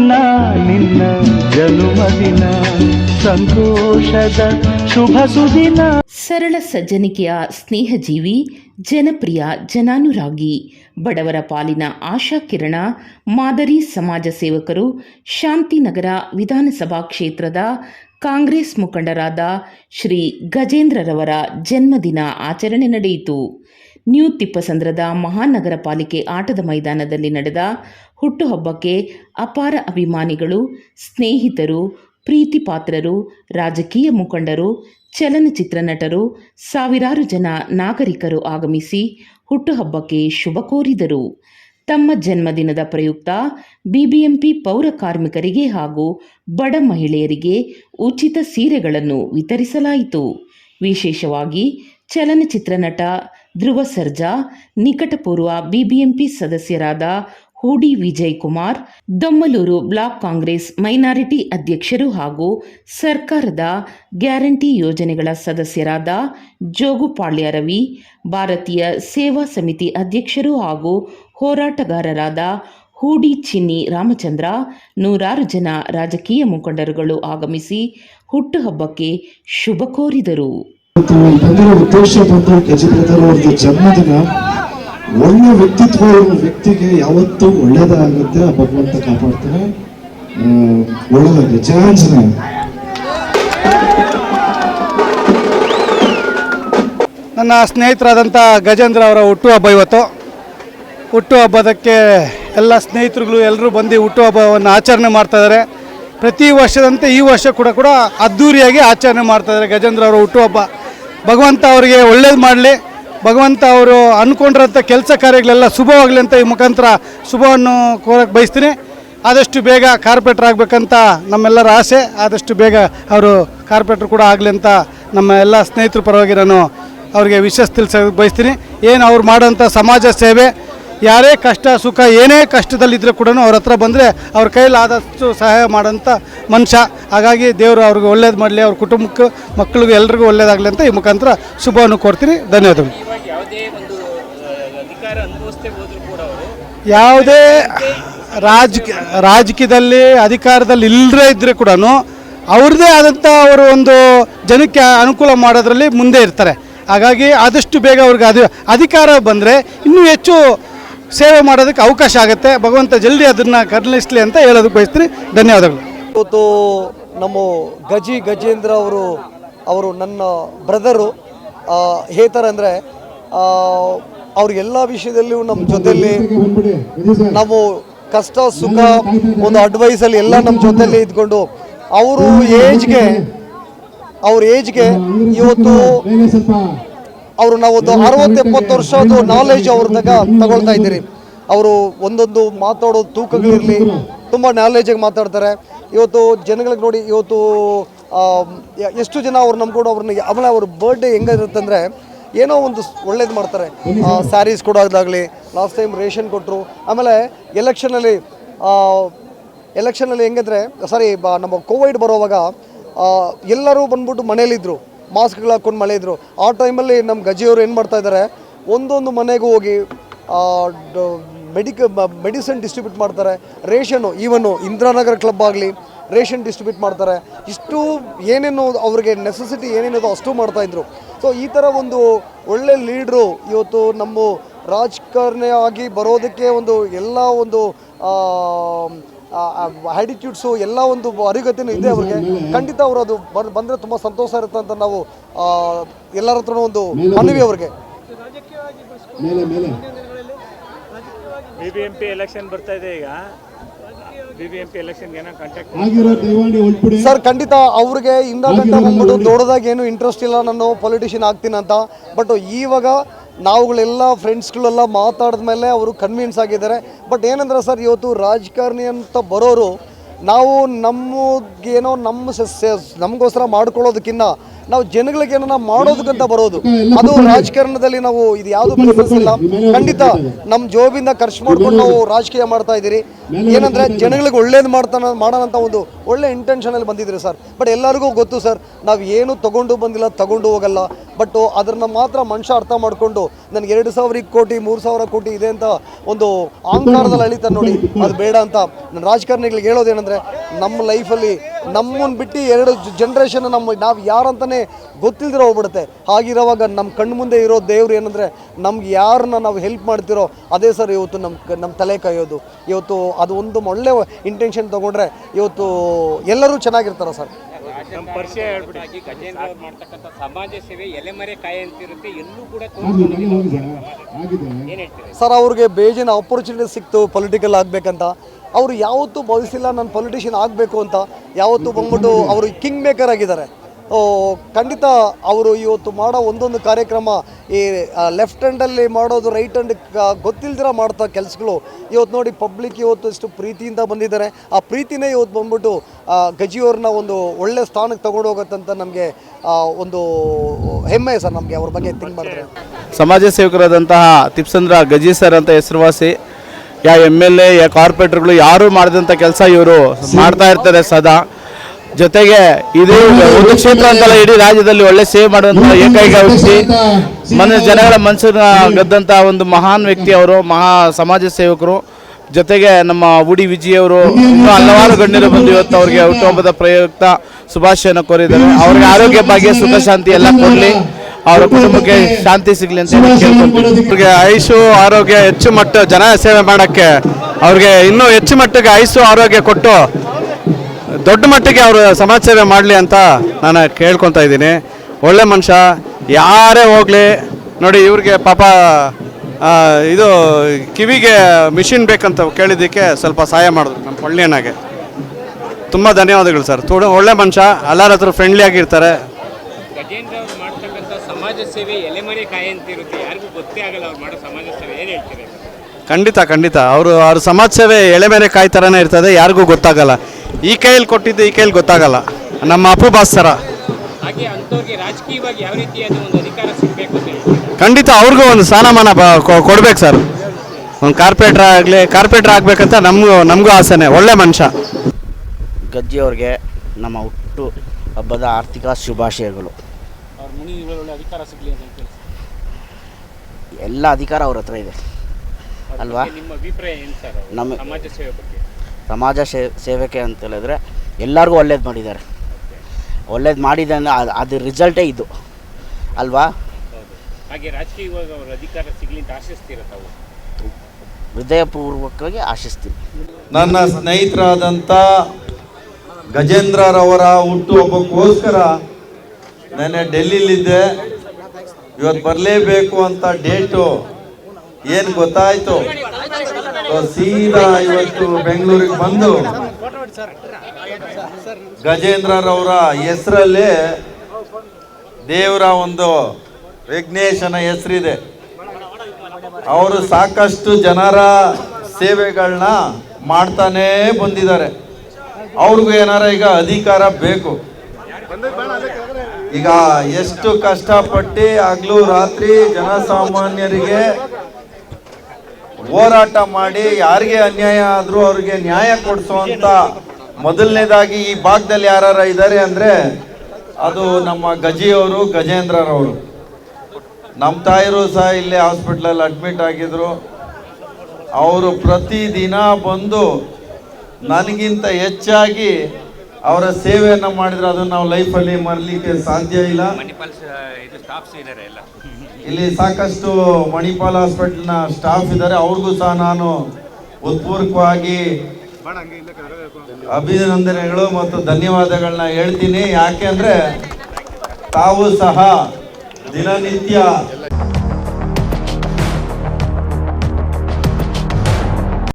ದಿನ, ನಿನ್ನ ಜನುಮದಿನ ಸಂತೋಷದ ಶುಭ ಸುದಿನ. ಸರಳ ಸಜ್ಜನಿಕೆಯ ಸ್ನೇಹಜೀವಿ, ಜನಪ್ರಿಯ ಜನಾನುರಾಗಿ, ಬಡವರ ಪಾಲಿನ ಆಶಾ ಕಿರಣ, ಮಾದರಿ ಸಮಾಜ ಸೇವಕರು, ಶಾಂತಿನಗರ ವಿಧಾನಸಭಾ ಕ್ಷೇತ್ರದ ಕಾಂಗ್ರೆಸ್ ಮುಖಂಡರಾದ ಶ್ರೀ ಗಜೇಂದ್ರರವರ ಜನ್ಮದಿನ ಆಚರಣೆ ನಡೆಯಿತು. ನ್ಯೂ ತಿಪ್ಪಸಂದ್ರದ ಮಹಾನಗರ ಪಾಲಿಕೆ ಆಟದ ಮೈದಾನದಲ್ಲಿ ನಡೆದ ಹುಟ್ಟುಹಬ್ಬಕ್ಕೆ ಅಪಾರ ಅಭಿಮಾನಿಗಳು, ಸ್ನೇಹಿತರು, ಪ್ರೀತಿಪಾತ್ರರು, ರಾಜಕೀಯ ಮುಖಂಡರು, ಚಲನಚಿತ್ರ ನಟರು, ಸಾವಿರಾರು ಜನ ನಾಗರಿಕರು ಆಗಮಿಸಿ ಹುಟ್ಟುಹಬ್ಬಕ್ಕೆ ಶುಭ ಕೋರಿದರು. ತಮ್ಮ ಜನ್ಮದಿನದ ಪ್ರಯುಕ್ತ ಬಿಬಿಎಂಪಿ ಪೌರ ಕಾರ್ಮಿಕರಿಗೆ ಹಾಗೂ ಬಡ ಮಹಿಳೆಯರಿಗೆ ಉಚಿತ ಸೀರೆಗಳನ್ನು ವಿತರಿಸಲಾಯಿತು. ವಿಶೇಷವಾಗಿ ಚಲನಚಿತ್ರ ನಟ ಧ್ರುವ ಸರ್ಜಾ ನಿಕಟಪೂರ್ವ ಬಿಬಿಎಂಪಿ ಸದಸ್ಯರಾದ ಹೂಡಿ ವಿಜಯ್ ಕುಮಾರ್ ದೊಮ್ಮಲೂರು ಬ್ಲಾಕ್ ಕಾಂಗ್ರೆಸ್ ಮೈನಾರಿಟಿ ಅಧ್ಯಕ್ಷರು ಹಾಗೂ ಸರ್ಕಾರದ ಗ್ಯಾರಂಟಿ ಯೋಜನೆಗಳ ಸದಸ್ಯರಾದ ಜೋಗುಪಾಳ್ಯ ರವಿ ಭಾರತೀಯ ಸೇವಾ ಸಮಿತಿ ಅಧ್ಯಕ್ಷರು ಹಾಗೂ ಹೋರಾಟಗಾರರಾದ ಹೂಡಿ ಚಿನ್ನಿ ರಾಮಚಂದ್ರ, ನೂರಾರು ಜನ ರಾಜಕೀಯ ಮುಖಂಡರುಗಳು ಆಗಮಿಸಿ ಹುಟ್ಟುಹಬ್ಬಕ್ಕೆ ಶುಭ ಕೋರಿದರು. ಇವತ್ತು ಬಂದಿರೋ ಉದ್ದೇಶ ಬಂದು ಗಜಪ್ರತರ ಅವ್ರದ್ದು ಜನ್ಮದಿನ, ಒಳ್ಳೆ ವ್ಯಕ್ತಿತ್ವ ಇರುವ ವ್ಯಕ್ತಿಗೆ ಯಾವತ್ತೂ ಒಳ್ಳೇದಾಗುತ್ತೆ ಆ ಭಗವಂತ ಕಾಪಾಡ್ತಾನೆ. ಒಳ್ಳೆದಾಗಲಿ ಜಯಾಂಜನೇಯ ನನ್ನ ಸ್ನೇಹಿತರಾದಂಥ ಗಜೇಂದ್ರ ಅವರ ಹುಟ್ಟುಹಬ್ಬ ಇವತ್ತು. ಹುಟ್ಟುಹಬ್ಬದಕ್ಕೆ ಎಲ್ಲ ಸ್ನೇಹಿತರುಗಳು ಎಲ್ಲರೂ ಬಂದು ಹುಟ್ಟುಹಬ್ಬವನ್ನು ಆಚರಣೆ ಮಾಡ್ತಾ ಇದ್ದಾರೆ. ಪ್ರತಿ ವರ್ಷದಂತೆ ಈ ವರ್ಷ ಕೂಡ ಕೂಡ ಅದ್ಧೂರಿಯಾಗಿ ಆಚರಣೆ ಮಾಡ್ತಾ ಇದ್ದಾರೆ ಗಜೇಂದ್ರ ಅವರ ಹುಟ್ಟುಹಬ್ಬ ಭಗವಂತ ಅವರಿಗೆ ಒಳ್ಳೇದು ಮಾಡಲಿ. ಭಗವಂತ ಅವರು ಅಂದ್ಕೊಂಡಿರೋಂಥ ಕೆಲಸ ಕಾರ್ಯಗಳೆಲ್ಲ ಶುಭವಾಗಲಿ ಅಂತ ಈ ಮುಖಾಂತರ ಶುಭವನ್ನು ಕೋರಕ್ಕೆ ಬಯಸ್ತೀನಿ. ಆದಷ್ಟು ಬೇಗ ಕಾರ್ಪೆಟ್ರ್ ಆಗಬೇಕಂತ ನಮ್ಮೆಲ್ಲರ ಆಸೆ. ಆದಷ್ಟು ಬೇಗ ಅವರು ಕಾರ್ಪೆಟ್ರ್ ಕೂಡ ಆಗಲಿ ಅಂತ ನಮ್ಮ ಎಲ್ಲ ಸ್ನೇಹಿತರ ಪರವಾಗಿ ನಾನು ಅವರಿಗೆ ವಿಶೇಷ ತಿಳಿಸೋದಕ್ಕೆ ಬಯಸ್ತೀನಿ. ಏನು ಅವ್ರು ಮಾಡೋಂಥ ಸಮಾಜ ಸೇವೆ ಯಾರೇ ಕಷ್ಟ ಸುಖ ಏನೇ ಕಷ್ಟದಲ್ಲಿದ್ದರೂ ಕೂಡ ಅವ್ರ ಹತ್ರ ಬಂದರೆ ಅವ್ರ ಕೈಯಲ್ಲಿ ಆದಷ್ಟು ಸಹಾಯ ಮಾಡೋಂಥ ಮನುಷ್ಯ. ಹಾಗಾಗಿ ದೇವರು ಅವ್ರಿಗೆ ಒಳ್ಳೇದು ಮಾಡಲಿ ಅವ್ರ ಕುಟುಂಬಕ್ಕೆ ಮಕ್ಕಳಿಗೂ ಎಲ್ರಿಗೂ ಒಳ್ಳೇದಾಗಲಿ ಅಂತ ಈ ಮುಖಾಂತರ ಶುಭವನ್ನು ಕೋರ್ತೀನಿ. ಧನ್ಯವಾದಗಳು. ಯಾವುದೇ ರಾಜ ರಾಜಕೀಯದಲ್ಲಿ ಅಧಿಕಾರದಲ್ಲಿ ಇಲ್ಲದೇ ಇದ್ದರೆ ಕೂಡ ಅವ್ರದ್ದೇ ಆದಂಥ ಅವರು ಒಂದು ಜನಕ್ಕೆ ಅನುಕೂಲ ಮಾಡೋದ್ರಲ್ಲಿ ಮುಂದೆ ಇರ್ತಾರೆ. ಹಾಗಾಗಿ ಆದಷ್ಟು ಬೇಗ ಅವ್ರಿಗೆ ಅದು ಅಧಿಕಾರ ಬಂದರೆ ಇನ್ನೂ ಹೆಚ್ಚು ಸೇವೆ ಮಾಡೋದಕ್ಕೆ ಅವಕಾಶ ಆಗುತ್ತೆ. ಭಗವಂತ ಜಲ್ದಿ ಅದನ್ನು ಕರ್ಲಿಸ್ಲಿ ಅಂತ ಹೇಳೋದಕ್ಕೆ ಬಯಸ್ತೀನಿ. ಧನ್ಯವಾದಗಳು. ಇವತ್ತು ನಮ್ಮ ಗಜಿ ಗಜೇಂದ್ರ ಅವರು ಅವರು ನನ್ನ ಬ್ರದರು. ಹೇಳ್ತಾರೆ ಅಂದರೆ ಅವ್ರಿಗೆಲ್ಲ ವಿಷಯದಲ್ಲಿಯೂ ನಮ್ಮ ಜೊತೆಯಲ್ಲಿ ನಾವು ಕಷ್ಟ, ಸುಖ, ಒಂದು ಅಡ್ವೈಸಲ್ಲಿ ಎಲ್ಲ ನಮ್ಮ ಜೊತೆಯಲ್ಲಿ ಇದ್ಕೊಂಡು ಅವರು ಏಜ್ಗೆ ಅವ್ರ ಏಜ್ಗೆ ಇವತ್ತು ಅವರು ನಾವು ಒಂದು ಅರವತ್ತು ಎಪ್ಪತ್ತು ವರ್ಷದ ನಾಲೆಜ್ ಅವ್ರದಾಗ ತಗೊಳ್ತಾ ಇದ್ದೀರಿ. ಅವರು ಒಂದೊಂದು ಮಾತಾಡೋ ತೂಕಗಳಿರಲಿ, ತುಂಬ ನಾಲೆಜಾಗಿ ಮಾತಾಡ್ತಾರೆ. ಇವತ್ತು ಜನಗಳಿಗೆ ನೋಡಿ, ಇವತ್ತು ಎಷ್ಟು ಜನ ಅವ್ರು ನಂಬ್ಕೊಂಡು ಅವ್ರನ್ನ, ಆಮೇಲೆ ಅವ್ರ ಬರ್ಡೇ ಹೆಂಗಿರುತ್ತೆ ಅಂದರೆ ಏನೋ ಒಂದು ಒಳ್ಳೇದು ಮಾಡ್ತಾರೆ. ಸ್ಯಾರೀಸ್ ಕೊಡೋದಾಗಲಿ ಲಾಸ್ಟ್ ಟೈಮ್ ರೇಷನ್ ಕೊಟ್ಟರು ಆಮೇಲೆ ಎಲೆಕ್ಷನಲ್ಲಿ ಎಲೆಕ್ಷನಲ್ಲಿ ಹೆಂಗಿದ್ರೆ ಸಾರಿ ನಮ್ಮ ಕೋವಿಡ್ ಬರೋವಾಗ ಎಲ್ಲರೂ ಬಂದ್ಬಿಟ್ಟು ಮನೇಲಿದ್ದರು ಮಾಸ್ಕ್ಗಳು ಹಾಕ್ಕೊಂಡು ಮಳೆ ಇದ್ದರು ಆ ಟೈಮಲ್ಲಿ ನಮ್ಮ ಗಜಿಯವರು ಏನು ಮಾಡ್ತಾ ಇದ್ದಾರೆ ಒಂದೊಂದು ಮನೆಗೂ ಹೋಗಿ ಮೆಡಿಕ ಮೆಡಿಸಿನ್ ಡಿಸ್ಟ್ರಿಬ್ಯೂಟ್ ಮಾಡ್ತಾರೆ. ರೇಷನ್ನು ಈವನು ಇಂದಿರಾನಗರ ಕ್ಲಬ್ ಆಗಲಿ, ರೇಷನ್ ಡಿಸ್ಟ್ರಿಬ್ಯೂಟ್ ಮಾಡ್ತಾರೆ. ಇಷ್ಟು ಏನೇನು ಅವ್ರಿಗೆ ನೆಸೆಸಿಟಿ ಏನೇನಿದೆ ಅಷ್ಟು ಮಾಡ್ತಾಯಿದ್ರು ಸೊ ಈ ಥರ ಒಂದು ಒಳ್ಳೆ ಲೀಡ್ರು ಇವತ್ತು ನಮ್ಮ ರಾಜಕಾರಣಿ ಆಗಿ ಬರೋದಕ್ಕೆ ಒಂದು ಎಲ್ಲ ಒಂದು ಆ್ಯಟಿಟ್ಯೂಡ್ಸು ಎಲ್ಲ ಒಂದು ಅರಿಗತಿನೂ ಇದೆ ಅವ್ರಿಗೆ. ಖಂಡಿತ ಅವರು ಅದು ಬಂದರೆ ತುಂಬ ಸಂತೋಷ ಇರುತ್ತೆ ಅಂತ ನಾವು ಎಲ್ಲರ ಹತ್ರ ಒಂದು ಮನವಿ ಅವ್ರಿಗೆ. B B M P election ಬರ್ತಾ ಇದೆ ಈಗ. ಸರ್ ಖಂಡಿತ ಅವ್ರಿಗೆ ಇಂದ ಗಂಟ ಬಂದ್ಬಿಟ್ಟು ದೊಡ್ಡದಾಗಿ ಏನು ಇಂಟ್ರೆಸ್ಟ್ ಇಲ್ಲ ನಾನು ಪೊಲಿಟಿಷಿಯನ್ ಆಗ್ತೀನಿ ಅಂತ. ಬಟ್ ಇವಾಗ ನಾವುಗಳೆಲ್ಲ ಫ್ರೆಂಡ್ಸ್ಗಳೆಲ್ಲ ಮಾತಾಡಿದ ಮೇಲೆ ಅವರು ಕನ್ವಿನ್ಸ್ ಆಗಿದ್ದಾರೆ. ಬಟ್ ಏನಂದ್ರೆ ಸರ್ ಇವತ್ತು ರಾಜಕಾರಣಿ ಅಂತ ಬರೋರು, ನಾವು ನಮಗೇನೋ ನಮ್ಮ ನಮಗೋಸ್ಕರ ಮಾಡ್ಕೊಳ್ಳೋದಕ್ಕಿಂತ ನಾವು ಜನಗಳಿಗೆ ಏನನ್ನ ಮಾಡೋದಕ್ಕಂತ ಬರೋದು. ಅದು ರಾಜಕಾರಣದಲ್ಲಿ ನಾವು ಇದು ಯಾವುದು ಬಿಸ್ನೆಸ್ ಖಂಡಿತ ನಮ್ಮ ಜೋಬಿಂದ ಖರ್ಚು ಮಾಡ್ಕೊಂಡು ನಾವು ರಾಜಕೀಯ ಮಾಡ್ತಾ ಇದ್ದೀರಿ. ಏನಂದ್ರೆ ಜನಗಳಿಗೆ ಒಳ್ಳೇದು ಮಾಡ್ತಾನ ಮಾಡೋಣ ಅಂತ ಒಂದು ಒಳ್ಳೆ ಇಂಟೆನ್ಷನ್ ಅಲ್ಲಿ ಬಂದಿದ್ರಿ ಸರ್. ಬಟ್ ಎಲ್ಲರಿಗೂ ಗೊತ್ತು ಸರ್ ನಾವು ಏನು ತಗೊಂಡು ಬಂದಿಲ್ಲ ತಗೊಂಡು ಹೋಗಲ್ಲ. ಬಟ್ ಅದನ್ನ ಮಾತ್ರ ಮನುಷ್ಯ ಅರ್ಥ ಮಾಡ್ಕೊಂಡು ನನಗೆ ಎರಡು ಸಾವಿರ ಕೋಟಿ ಮೂರು ಸಾವಿರ ಕೋಟಿ ಇದೆ ಅಂತ ಒಂದು ಅಹಂಕಾರದಲ್ಲಿ ಅಳಿತಾರೆ ನೋಡಿ. ಅದು ಬೇಡ ಅಂತ. ನನ್ನ ರಾಜಕಾರಣಿಗಳಿಗೆ ಹೇಳೋದೇನೆಂದ್ರೆ ನಮ್ಮ ಲೈಫಲ್ಲಿ ನಮ್ಮನ್ನು ಬಿಟ್ಟು ಎರಡು ಜನ್ರೇಷನ್ ನಮ್ಮ ನಾವು ಯಾರಂತಾನೆ ಗೊತ್ತಿಲ್ದಿರೋ ಹೋಗ್ಬಿಡುತ್ತೆ. ಹಾಗಿರೋವಾಗ ನಮ್ಮ ಕಣ್ಣು ಮುಂದೆ ಇರೋ ದೇವ್ರು ಏನಂದರೆ ನಮ್ಗೆ ಯಾರನ್ನ ನಾವು ಹೆಲ್ಪ್ ಮಾಡ್ತಿರೋ ಅದೇ ಸರ್ ಇವತ್ತು ನಮ್ಮ ನಮ್ಮ ತಲೆ ಕಾಯೋದು. ಇವತ್ತು ಅದು ಒಂದು ಒಳ್ಳೆ ಇಂಟೆನ್ಷನ್ ತೊಗೊಂಡ್ರೆ ಇವತ್ತು ಎಲ್ಲರೂ ಚೆನ್ನಾಗಿರ್ತಾರೆ ಸರ್. ನಮ್ಮ ಪರಿಚಯ ಹೇಳ್ಬಿಡಿ. ಗಜೇಂದ್ರ ಅವ್ರು ಮಾಡ್ತಕ್ಕಂಥ ಸಮಾಜ ಸೇವೆ ಎಲೆಮರೆ ಕಾಯಿ ಅಂತಿರುತ್ತೆ. ಎಲ್ಲೂ ಕೂಡ ಏನ್ ಹೇಳ್ತೀರಿ? ಸರ್ ಅವ್ರಿಗೆ ಬೇಜಿನ ಆಪರ್ಚುನಿಟಿ ಸಿಕ್ತು ಪೊಲಿಟಿಕಲ್ ಆಗಬೇಕಂತ. ಅವರು ಯಾವತ್ತೂ ಭಾವಿಸಿಲ್ಲ ನಾನು ಪೊಲಿಟಿಷಿಯನ್ ಆಗಬೇಕು ಅಂತ ಯಾವತ್ತೂ ಬಂದ್ಬಿಟ್ಟು ಅವರು ಕಿಂಗ್ ಮೇಕರ್ ಆಗಿದ್ದಾರೆ. ಖಂಡಿತ ಅವರು ಇವತ್ತು ಮಾಡೋ ಒಂದೊಂದು ಕಾರ್ಯಕ್ರಮ ಈ ಲೆಫ್ಟ್ ಹ್ಯಾಂಡಲ್ಲಿ ಮಾಡೋದು ರೈಟ್ ಹ್ಯಾಂಡ್ ಗೊತ್ತಿಲ್ದಿರ ಮಾಡ್ತಾ ಕೆಲಸಗಳು. ಇವತ್ತು ನೋಡಿ ಪಬ್ಲಿಕ್ ಇವತ್ತು ಎಷ್ಟು ಪ್ರೀತಿಯಿಂದ ಬಂದಿದ್ದಾರೆ. ಆ ಪ್ರೀತಿನೇ ಇವತ್ತು ಬಂದ್ಬಿಟ್ಟು ಗಜಿಯವ್ರನ್ನ ಒಂದು ಒಳ್ಳೆ ಸ್ಥಾನಕ್ಕೆ ತಗೊಂಡು ಹೋಗುತ್ತಂತ ನಮಗೆ ಒಂದು ಹೆಮ್ಮೆ ಸರ್ ನಮಗೆ ಅವ್ರ ಬಗ್ಗೆ ತಿಂಗ್ ಮಾಡಿದ್ರೆ. ಸಮಾಜ ಸೇವಕರಾದಂತಹ ತಿಪ್ಸಂದ್ರ ಗಜಿ ಸರ್ ಅಂತ ಹೆಸರುವಾಸಿ ಯಾ ಎಂ ಎಲ್ ಎ, ಯಾ ಕಾರ್ಪೊರೇಟರ್ಗಳು ಯಾರು ಮಾಡಿದಂಥ ಕೆಲಸ ಇವರು ಮಾಡ್ತಾ ಇರ್ತಾರೆ ಸದಾ. ಜೊತೆಗೆ ಇದು ಒಂದು ಕ್ಷೇತ್ರ ಅಂತಲ್ಲ ಇಡೀ ರಾಜ್ಯದಲ್ಲಿ ಒಳ್ಳೆ ಸೇವೆ ಮಾಡುವಂಥ ಏಕೈಕ ವ್ಯಕ್ತಿ. ಮನ ಜನಗಳ ಮನಸ್ಸನ್ನ ಗೆದ್ದಂಥ ಒಂದು ಮಹಾನ್ ವ್ಯಕ್ತಿ ಅವರು, ಮಹಾ ಸಮಾಜ ಸೇವಕರು. ಜೊತೆಗೆ ನಮ್ಮ ಉಡಿ ವಿಜಿ ಅವರು ಇನ್ನೂ ಹಲವಾರು ಗಣ್ಯರು ಬಂದು ಇವತ್ತು ಅವರಿಗೆ ಹುಟ್ಟುಹಬ್ಬದ ಪ್ರಯುಕ್ತ ಶುಭಾಶಯನ ಕೋರಿದ್ದಾರೆ. ಅವ್ರಿಗೆ ಆರೋಗ್ಯ ಭಾಗ್ಯ ಸುಖ ಶಾಂತಿ ಎಲ್ಲ ಕೊಡಲಿ. ಅವರ ಕುಟುಂಬಕ್ಕೆ ಶಾಂತಿ ಸಿಗಲಿ ಅಂತ ಅವ್ರಿಗೆ ಆಯುಷು ಆರೋಗ್ಯ ಹೆಚ್ಚು ಮಟ್ಟ ಜನ ಸೇವೆ ಮಾಡೋಕ್ಕೆ ಅವ್ರಿಗೆ ಇನ್ನೂ ಹೆಚ್ಚು ಮಟ್ಟಿಗೆ ಆಯುಷು ಆರೋಗ್ಯ ಕೊಟ್ಟು ದೊಡ್ಡ ಮಟ್ಟಿಗೆ ಅವರು ಸಮಾಜ ಸೇವೆ ಮಾಡಲಿ ಅಂತ ನಾನು ಕೇಳ್ಕೊತಾ ಇದ್ದೀನಿ. ಒಳ್ಳೆ ಮನುಷ್ಯ ಯಾರೇ ಹೋಗಲಿ ನೋಡಿ ಇವ್ರಿಗೆ ಪಾಪ ಇದು ಕಿವಿಗೆ ಮಿಷಿನ್ ಬೇಕಂತ ಕೇಳಿದ್ದಕ್ಕೆ ಸ್ವಲ್ಪ ಸಹಾಯ ಮಾಡಿದ್ರು ನಮ್ಮ ಪಳ್ಳಿಯಣ್ಣಗೆ ತುಂಬ ಧನ್ಯವಾದಗಳು ಸರ್. ತೋಡ ಒಳ್ಳೆ ಮನುಷ್ಯ ಎಲ್ಲರ ಹತ್ರ ಫ್ರೆಂಡ್ಲಿ ಆಗಿರ್ತಾರೆ. ಸಮಾಜ ಸೇವೆ ಎಲೆಮರೆ ಕಾಯಿ ಅಂತಿರುತ್ತೆ ಯಾರಿಗೂ ಗೊತ್ತೇ ಆಗಲ್ಲ ಅವ್ರು ಮಾಡೋ ಸಮಾಜ ಸೇವೆ. ಏನ್ ಹೇಳ್ತೀರಿ? ಖಂಡಿತ ಖಂಡಿತ. ಅವರು ಅವ್ರ ಸಮಾಜ ಸೇವೆ ಎಳೆ ಮೇಲೆ ಕಾಯಿ ಥರನೇ ಇರ್ತದೆ ಯಾರಿಗೂ ಗೊತ್ತಾಗಲ್ಲ. ಈ ಕೈಯಲ್ಲಿ ಕೊಟ್ಟಿದ್ದು ಈ ಕೈಯಲ್ಲಿ ಗೊತ್ತಾಗಲ್ಲ. ನಮ್ಮ ಅಪ್ಪು ಬಾಸ್ ಥರ. ಹಾಗೆ ಅಂಥವ್ರಿಗೆ ರಾಜಕೀಯವಾಗಿ ಯಾವ ರೀತಿಯಾದ ಒಂದು ಅಧಿಕಾರ ಸಿಗಬೇಕು ಅಂತ ಹೇಳ್ತೀರಿ? ಖಂಡಿತ ಅವ್ರಿಗೂ ಒಂದು ಸ್ಥಾನಮಾನ ಬ ಕೊಡ್ಬೇಕು ಸರ್. ಒಂದು ಕಾರ್ಪೊರೇಟ್ರ್ ಆಗಲಿ ಕಾರ್ಪೊರೇಟ್ರ್ ಆಗಬೇಕಂತ ನಮಗೂ ನಮಗೂ ಆಸೆನೆ ಒಳ್ಳೆ ಮನುಷ್ಯ. ಗಜ್ಜಿಯವ್ರಿಗೆ ನಮ್ಮ ಹುಟ್ಟು ಹಬ್ಬದ ಆರ್ಥಿಕ ಶುಭಾಶಯಗಳು. ಒಳ್ಳೆ ಅಧಿಕಾರ ಸಿಗಲಿ ಅಂತ ಹೇಳ್ತೀರಿ? ಎಲ್ಲ ಅಧಿಕಾರ ಅವ್ರ ಹತ್ರ ಇದೆ. ಅಲ್ವಾ? ನಿಮ್ಮ ಅಭಿಪ್ರಾಯ ಏನು ಸರ್ ಅವ್ರು? ನಮ್ಮ- ಸಮಾಜ ಸೇವೆ ಬಗ್ಗೆ? ಸಮಾಜ ಸೇ ಸೇವಕೆ ಅಂತ ಹೇಳಿದ್ರೆ ಎಲ್ಲರಿಗೂ ಒಳ್ಳೇದು ಮಾಡಿದ್ದಾರೆ. ಒಳ್ಳೇದು ಮಾಡಿದೆ ಅಂದರೆ ಅದು ಅದು ರಿಸಲ್ಟೇ ಇದು. ಅಲ್ವಾ? ಹೌದು. ಹಾಗೆ ರಾಜಕೀಯವಾಗಿ ಅವ್ರ ಅಧಿಕಾರ ಸಿಗಲಿ ಅಂತ ಆಶಿಸ್ತೀರ ತಾವು? ಹೃದಯಪೂರ್ವಕವಾಗಿ ಆಶಿಸ್ತೀನಿ. ನನ್ನ ಸ್ನೇಹಿತರಾದಂಥ ಗಜೇಂದ್ರರವರ ಹುಟ್ಟುಹಬ್ಬಕ್ಕೋಸ್ಕರ ನೆನ್ನೆ ಡೆಲ್ಲಿಲಿದ್ದೆ ಇವತ್ತು ಬರಲೇಬೇಕು ಅಂತ ಡೇಟು. ಏನು ಗೊತ್ತಾಯ್ತು? ಸೀದಾ ಇವತ್ತು ಬೆಂಗಳೂರಿಗೆ ಬಂದು ಗಜೇಂದ್ರರವರ ಹೆಸರಲ್ಲೇ ದೇವರ ಒಂದು ವಿಘ್ನೇಶನ ಹೆಸರಿದೆ. ಅವರು ಸಾಕಷ್ಟು ಜನರ ಸೇವೆಗಳನ್ನ ಮಾಡ್ತಾನೇ ಬಂದಿದ್ದಾರೆ. ಅವ್ರಿಗೂ ಏನಾರ ಈಗ ಅಧಿಕಾರ ಬೇಕು. ಈಗ ಎಷ್ಟು ಕಷ್ಟಪಟ್ಟು ಹಗಲು ರಾತ್ರಿ ಜನಸಾಮಾನ್ಯರಿಗೆ ಹೋರಾಟ ಮಾಡಿ ಯಾರಿಗೆ ಅನ್ಯಾಯ ಆದರೂ ಅವ್ರಿಗೆ ನ್ಯಾಯ ಕೊಡಿಸುವಂತ ಮೊದಲನೇದಾಗಿ ಈ ಭಾಗದಲ್ಲಿ ಯಾರು ಇದ್ದಾರೆ ಅಂದರೆ ಅದು ನಮ್ಮ ಗಜಿಯವರು, ಗಜೇಂದ್ರರವರು. ನಮ್ಮ ತಾಯಿರು ಸಹ ಇಲ್ಲೇ ಹಾಸ್ಪಿಟ್ಲಲ್ಲಿ ಅಡ್ಮಿಟ್ ಆಗಿದ್ರು. ಅವರು ಪ್ರತಿದಿನ ಬಂದು ನನಗಿಂತ ಹೆಚ್ಚಾಗಿ ಅವರ ಸೇವೆಯನ್ನು ಮಾಡಿದ್ರೆ ಅದನ್ನ ನಾವು ಲೈಫಲ್ಲಿ ಮರಲಿಕ್ಕೆ ಸಾಧ್ಯ ಇಲ್ಲ. ಇಲ್ಲಿ ಸಾಕಷ್ಟು ಮಣಿಪಾಲ್ ಹಾಸ್ಪಿಟಲ್ನ ಸ್ಟಾಫ್ ಇದ್ದಾರೆ ಅವ್ರಿಗೂ ಸಹ ನಾನು ಉತ್ಪೂರ್ವಕವಾಗಿ ಅಭಿನಂದನೆಗಳು ಮತ್ತು ಧನ್ಯವಾದಗಳನ್ನ ಹೇಳ್ತೀನಿ. ಯಾಕೆ ಯಾಕೆಂದ್ರೆ ತಾವು ಸಹ ದಿನನಿತ್ಯ